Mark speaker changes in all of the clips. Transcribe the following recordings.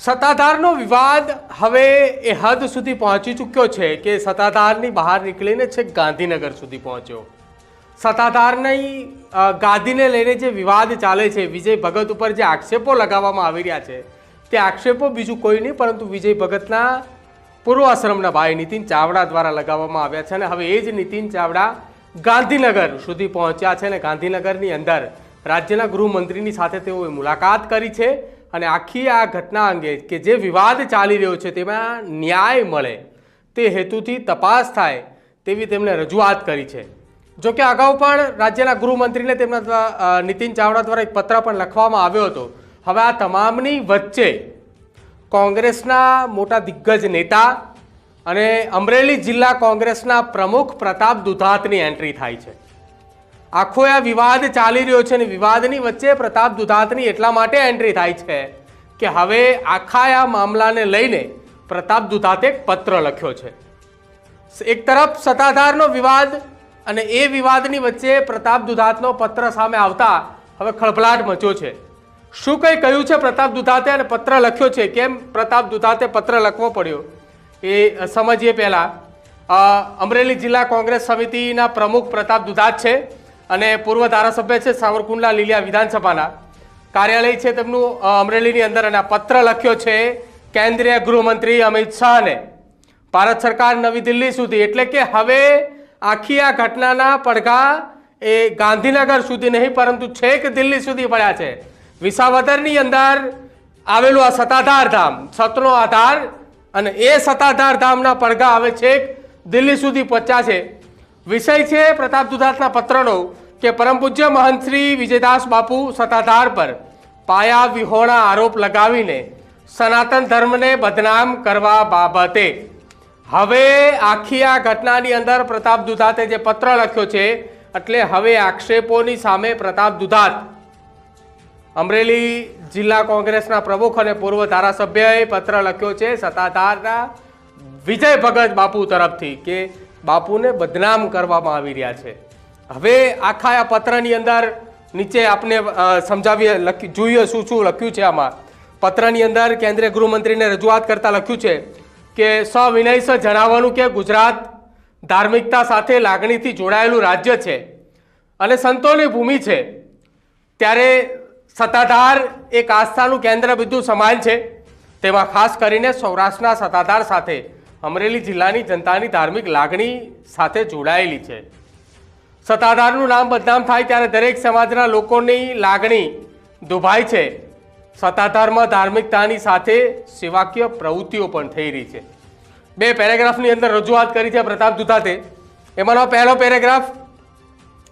Speaker 1: સત્તાધારનો વિવાદ હવે એ હદ સુધી પહોંચી ચૂક્યો છે કે સત્તાધારની બહાર નીકળીને છેક ગાંધીનગર સુધી પહોંચ્યો. સત્તાધારની ગાદીને લઈને જે વિવાદ ચાલે છે, વિજય ભગત ઉપર જે આક્ષેપો લગાવવામાં આવી રહ્યા છે, તે આક્ષેપો બીજું કોઈ નહીં, પરંતુ વિજય ભગતના પૂર્વ આશ્રમના ભાઈ નીતિન ચાવડા દ્વારા લગાવવામાં આવ્યા છે અને હવે એ જ નીતિન ચાવડા ગાંધીનગર સુધી પહોંચ્યા છે અને ગાંધીનગરની અંદર રાજ્યના ગૃહમંત્રીની સાથે તેઓએ મુલાકાત કરી છે. અને આખી આ ઘટના અંગે કે જે વિવાદ ચાલી રહ્યો છે તેમાં ન્યાય મળે, તે હેતુથી તપાસ થાય તેવી તેમણે રજૂઆત કરી છે. જો કે અગાઉ પણ રાજ્યના ગૃહમંત્રીને તેમના નીતિન ચાવડા દ્વારા એક પત્ર પણ લખવામાં આવ્યો હતો. હવે આ તમામની વચ્ચે કોંગ્રેસના મોટા દિગ્ગજ નેતા અને અમરેલી જિલ્લા કોંગ્રેસના પ્રમુખ પ્રતાપ દુધાતની એન્ટ્રી થાય છે. આખો આ વિવાદ ચાલી રહ્યો છે અને વિવાદની વચ્ચે પ્રતાપ દુધાતની એટલા માટે એન્ટ્રી થાય છે કે હવે આખા આ મામલાને લઈને પ્રતાપ દુધાતે પત્ર લખ્યો છે. એક તરફ સત્તાધારનો વિવાદ અને એ વિવાદની વચ્ચે પ્રતાપ દુધાતનો પત્ર સામે આવતા હવે ખળભળાટ મચ્યો છે. શું કંઈ કહ્યું છે પ્રતાપ દુધાતે અને પત્ર લખ્યો છે? કેમ પ્રતાપ દુધાતે પત્ર લખવો પડ્યો? એ સમજીએ પહેલાં. અમરેલી જિલ્લા કોંગ્રેસ સમિતિના પ્રમુખ પ્રતાપ દુધાત છે. અને પૂર્વ ધારાસભ્ય છે સાવરકુંડલા લીલિયા વિધાનસભાના. કાર્યાલય છે તેમનું અમરેલીની અંદર અને પત્ર લખ્યો છે કેન્દ્રીય ગૃહમંત્રી અમિત શાહને. ભારત સરકાર નવી દિલ્હી સુધી, એટલે કે હવે આખી આ ઘટનાના પડઘા એ ગાંધીનગર સુધી નહીં, પરંતુ છેક દિલ્હી સુધી પડ્યા છે. વિસાવદરની અંદર આવેલું આ સત્તાધાર ધામ, સતનો આધાર અને એ સત્તાધાર ધામના પડઘા હવે છેક દિલ્હી સુધી પહોંચ્યા છે. વિષય છે પ્રતાપ દુધાતના પત્રનો કે પરમ પૂજ્ય મહંત શ્રી વિજયદાસ બાપુ સત્તાધાર પર પાયા વિહોણા આરોપ લગાવીને સનાતન ધર્મને બદનામ કરવા બાબતે. હવે આખી આ ઘટનાની અંદર પ્રતાપ દુધાતે જે પત્ર લખ્યો છે, એટલે હવે આક્ષેપોની સામે પ્રતાપ દુધાત. અમરેલી જિલ્લા કોંગ્રેસના પ્રમુખ અને પૂર્વ ધારાસભ્યએ પત્ર લખ્યો છે સત્તાધારના વિજય ભગત બાપુ તરફથી કે બાપુને બદનામ કરવામાં આવી રહ્યા છે. હવે આખા આ પત્રની અંદર નીચે આપને સમજાવીએ, લખી, જોઈએ શું શું લખ્યું છે આમાં. પત્રની અંદર કેન્દ્રીય ગૃહમંત્રીને રજૂઆત કરતાં લખ્યું છે કે સવિનય સ જણાવવાનું કે ગુજરાત ધાર્મિકતા સાથે લાગણીથી જોડાયેલું રાજ્ય છે અને સંતોની ભૂમિ છે. ત્યારે સત્તાધાર એક આસ્થાનું કેન્દ્ર બિંદુ સમાન છે. તેમાં ખાસ કરીને સૌરાષ્ટ્રના સત્તાધાર સાથે અમરેલી જિલ્લાની જનતાની ધાર્મિક લાગણી સાથે જોડાયેલી છે. સત્તાધારનું નામ બદનામ થાય ત્યારે દરેક સમાજના લોકોની લાગણી દુભાય છે. સત્તાધારમાં ધાર્મિકતાની સાથે સેવાકીય પ્રવૃત્તિઓ પણ થઈ રહી છે. બે પેરેગ્રાફની અંદર રજૂઆત કરી છે પ્રતાપ દુધાતે. એમાંનો પહેલો પેરેગ્રાફ,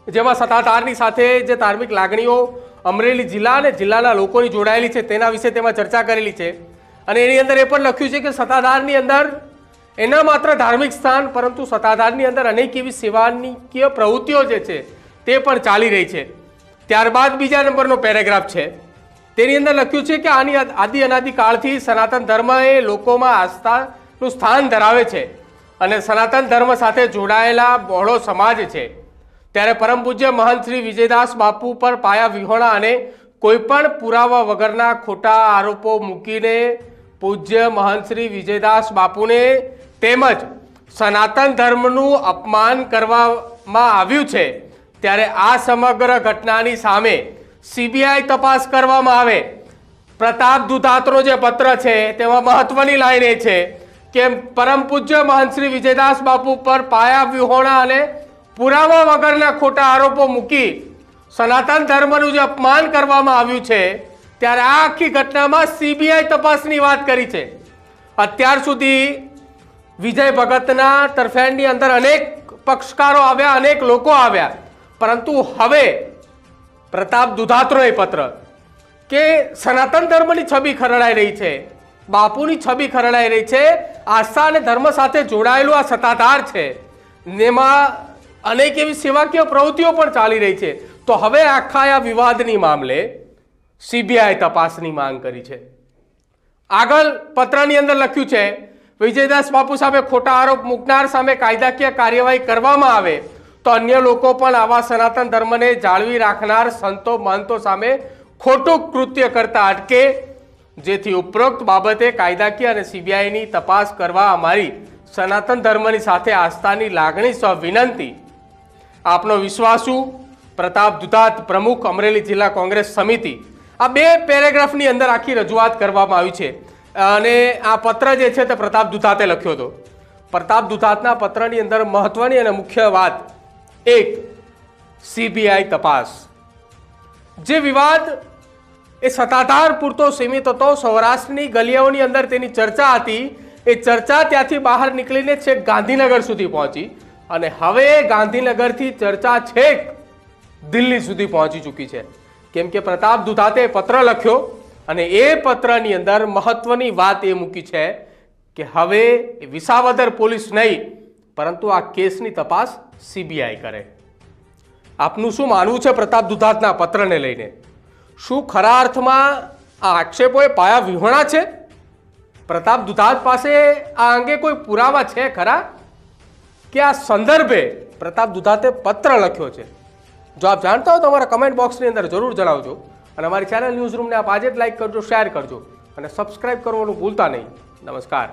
Speaker 1: જેમાં સત્તાધારની સાથે જે ધાર્મિક લાગણીઓ અમરેલી જિલ્લા અને જિલ્લાના લોકોની જોડાયેલી છે તેના વિશે તેમાં ચર્ચા કરેલી છે. અને એની અંદર એ પણ લખ્યું છે કે સત્તાધારની અંદર એના માત્ર ધાર્મિક સ્થાન, પરંતુ સત્તાધારની અંદર અનેક એવી સેવાનીકીય પ્રવૃત્તિઓ જે છે, તે પણ ચાલી રહી છે. ત્યારબાદ બીજા નંબરનો પેરેગ્રાફ છે. તેની અંદર લખ્યું છે કે આની આદિ અનાદિ કાળથી સનાતન ધર્મ એ લોકોમાં આસ્થાનું સ્થાન ધરાવે છે અને સનાતન ધર્મ સાથે જોડાયેલા બહોળો સમાજ છે. ત્યારે પરમ પૂજ્ય મહંત શ્રી વિજયદાસ બાપુ પર પાયા વિહોણા અને કોઈપણ પુરાવા વગરના ખોટા આરોપો મૂકીને પૂજ્ય મહંત શ્રી વિજયદાસ બાપુને તેમજ સનાતન ધર્મનું અપમાન કરવામાં આવ્યું છે, ત્યારે આ સમગ્ર ઘટનાની સામે સીબીઆઈ તપાસ કરવામાં આવે. પ્રતાપ દુધાતનો જે પત્ર છે, તેમાં મહત્વની લાઈન એ છે કે પરમ પૂજ્ય મહંત શ્રી વિજયદાસ બાપુ પર પાયા વિહોણા અને પુરાવા વગરના ખોટા આરોપો મૂકી સનાતન ધર્મનું જે અપમાન કરવામાં આવ્યું છે, ત્યારે આ આખી ઘટનામાં સીબીઆઈ તપાસની વાત કરી છે. અત્યાર સુધી વિજય ભગતના તરફેણની અંદર અનેક પક્ષકારો આવ્યા, અનેક લોકો આવ્યા. પરંતુ હવે પ્રતાપ દુધાતનો એ પત્ર કે સનાતન ધર્મની છબી ખરડાઈ રહી છે, બાપુની છબી ખરડાઈ રહી છે આસ્થા અને ધર્મ સાથે જોડાયેલું આ સત્તાધાર છે. એમાં અનેક એવી સેવાકીય પ્રવૃત્તિઓ પણ ચાલી રહી છે. તો હવે આખા આ વિવાદની મામલે સીબીઆઈ તપાસની માંગ કરી છે. આગળ પત્રની અંદર લખ્યું છે વિજયદાસ બાપુ સામે ખોટા આરોપ મૂકનાર સામે કાયદાકીય કાર્યવાહી કરવામાં આવે, તો અન્ય લોકો પણ આવા સનાતન ધર્મને જાળવી રાખનાર સંતો મહંતો સામે ખોટું કૃત્ય કરતા અટકે, જેથી ઉપરોક્ત બાબતે કાયદાકીય અને સીબીઆઈની તપાસ કરવા અમારી સનાતન ધર્મની સાથે આસ્થાની લાગણી સહ વિનંતી. આપનો વિશ્વાસુ પ્રતાપ દુધાત પ્રમુખ અમરેલી જિલ્લા કોંગ્રેસ સમિતિ. આ બે પેરેગ્રાફની અંદર આખી રજૂઆત કરવામાં આવી છે. અને આ પત્ર જે છે તે પ્રતાપ દુધાતે લખ્યો હતો. પ્રતાપ દુધાતના પત્રની અંદર મહત્વની અને મુખ્ય વાત એક સીબીઆઈ તપાસ. જે વિવાદ એ સત્તાધાર પૂરતો સીમિત હતો, સૌરાષ્ટ્રની ગલીઓની અંદર તેની ચર્ચા હતી. એ ચર્ચા ત્યાંથી બહાર નીકળીને છેક ગાંધીનગર સુધી પહોંચી. અને હવે ગાંધીનગરથી ચર્ચા છેક દિલ્હી સુધી પહોંચી ચૂકી છે. કેમ કે પ્રતાપ દુધાતે પત્ર લખ્યો અને એ પત્રની અંદર મહત્વની વાત એ મૂકી છે કે હવે વિસાવદર પોલીસ નહીં, પરંતુ આ કેસની તપાસ સીબીઆઈ કરે. આપનું શું માનવું છે પ્રતાપ દુધાતના પત્રને લઈને? શું ખરા અર્થમાં આ આક્ષેપોએ પાયા વિહોણા છે? પ્રતાપ દુધાત પાસે આ અંગે કોઈ પુરાવા છે ખરા? કે આ સંદર્ભે પ્રતાપ દુધાતે પત્ર લખ્યો છે? જો આપ જાણતા હો તો અમારા કમેન્ટ બોક્સની અંદર જરૂર જણાવજો. અને અમારી ચેનલ ન્યૂઝ રૂમને આપ આજે જ લાઈક કરજો શેર કરજો અને સબસ્ક્રાઇબ કરવાનું ભૂલતા નહીં. નમસ્કાર.